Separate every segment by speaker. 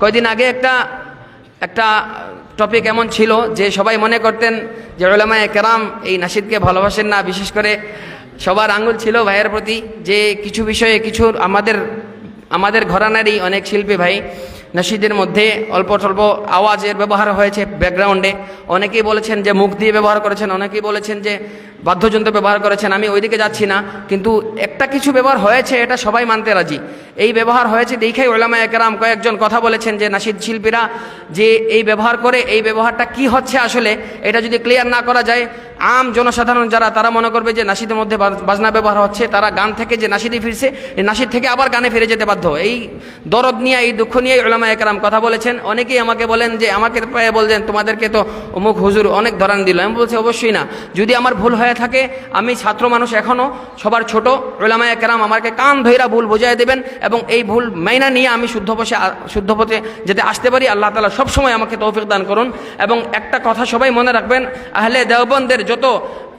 Speaker 1: কয়দিন আগে একটা একটা টপিক এমন ছিল যে সবাই মনে করতেন যে ওলামায় কেরাম এই নাসিদকে ভালোবাসেন না, বিশেষ করে সবার আঙুল ছিল ভাইয়ের প্রতি যে কিছু বিষয়ে কিছু আমাদের আমাদের ঘরানারই অনেক শিল্পী ভাই। নাসিদের মধ্যে অল্প স্বল্প আওয়াজের ব্যবহার হয়েছে ব্যাকগ্রাউন্ডে। অনেকেই বলেছেন যে মুখ দিয়ে ব্যবহার করেছেন, অনেকেই বলেছেন যে বাদ্যযন্ত্র ব্যবহার করেছেন, আমি ওইদিকে যাচ্ছি না। কিন্তু একটা কিছু ব্যবহার হয়েছে, এটা সবাই মানতে রাজি। এই ব্যবহার হয়েছে, দেখেই ওলামা একরাম কয়েকজন কথা বলেছেন যে নাসিদ শিল্পীরা যে এই ব্যবহার করে, এই ব্যবহারটা কি হচ্ছে আসলে, এটা যদি ক্লিয়ার না করা যায় আম জনসাধারণ যারা, তারা মনে করবে যে নাসিদের মধ্যে বাজ- বাজনা ব্যবহার হচ্ছে, তারা গান থেকে যে নাসিদে ফিরছে, এই নাসিদ থেকে আবার গানে ফিরে যেতে বাধ্য। এই দরদ নিয়ে, এই দুঃখ নিয়ে ওলামা একরাম কথা বলেছেন। অনেকেই আমাকে বলেন যে, আমাকে প্রায় বলছেন তোমাদেরকে তো অমুক হুজুর অনেক ধরান দিল। আমি বলছি, অবশ্যই না। যদি আমার ভুল হয়ে থাকে, আমি ছাত্র মানুষ এখনও সবার ছোট ওলামা একরাম আমাকে কান ধৈরা ভুল বুঝাই দেবেন এবং এই ভুল মাইনা নিয়ে আমি শুদ্ধ পথে শুদ্ধ পথে যেতে আসতে পারি। আল্লাহ তালা সবসময় আমাকে তৌফিক দান করুন। এবং একটা কথা সবাই মনে রাখবেন, আহলে দেওবন্দের যত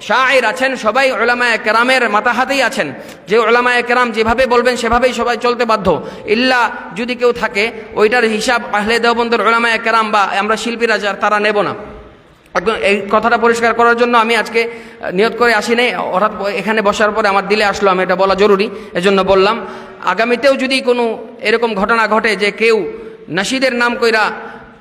Speaker 1: শায়ের আছেন, সবাই ওলামায় কেরামের মাথা হাতেই আছেন। যে ওলামায় কেরাম যেভাবে বলবেন, সেভাবেই সবাই চলতে বাধ্য। ইল্লা যদি কেউ থাকে, ওইটার হিসাব আহলে দেওবন্দের ওলামায় কেরাম বা আমরা শিল্পীরা, যার তারা নেব না। একদম এই কথাটা পরিষ্কার করার জন্য আমি আজকে নিয়ত করে আসি নাই। হঠাৎ এখানে বসার পরে আমার দিলে আসলো, আমি এটা বলা জরুরি, এজন্য বললাম। আগামীতেও যদি কোনো এরকম ঘটনা ঘটে যে কেউ নাসিদের নাম কইরা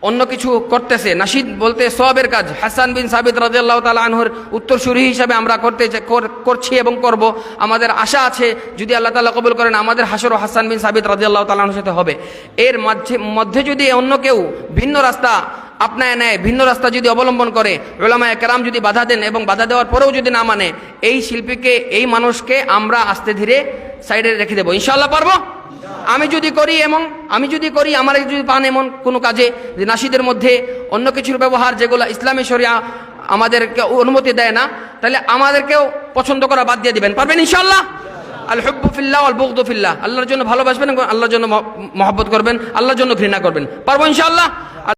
Speaker 1: অন্য কিছু করতেছে। নাসিদ বলতে সবের কাজ। হাসান বিন সাবিদ রাজিয়াল্লাহ তালা আনহুর উত্তরসূরি হিসাবে আমরা করতে করছি এবং করব। আমাদের আশা আছে, যদি আল্লাহ তালা কবুল করেন, আমাদের হাসর হাসান বিন সাবিদ রাজিয়াল্লাহ তালাহর সাথে হবে। এর মাঝে মধ্যে যদি অন্য কেউ ভিন্ন রাস্তা আপনায় নেয়, ভিন্ন রাস্তা যদি অবলম্বন করে ওলামায় কেরাম যদি বাধা দেন এবং বাধা দেওয়ার পরেও যদি না মানে এই শিল্পীকে, এই মানুষকে আমরা আস্তে ধীরে সাইডে রেখে দেবো। ইনশাল্লাহ পারব? আমি যদি করি এবং আমি যদি করি, আমার যদি পান এমন কোনো কাজে যে নাসিদের মধ্যে অন্য কিছুর ব্যবহার যেগুলো ইসলামী শরিয়া আমাদেরকে অনুমতি দেয় না, তাহলে আমাদেরকেও পছন্দ করা বাদ দিয়ে দিবেন। পারবেন ইনশাল্লাহ আল হব্বুফিল্লাহ আল আল্লাহর জন্য ভালোবাসবেন এবং আল্লাহর জন্য মহব্বত করবেন, আল্লাহর জন্য ঘৃণা করবেন। পারব ইনশাল্লাহ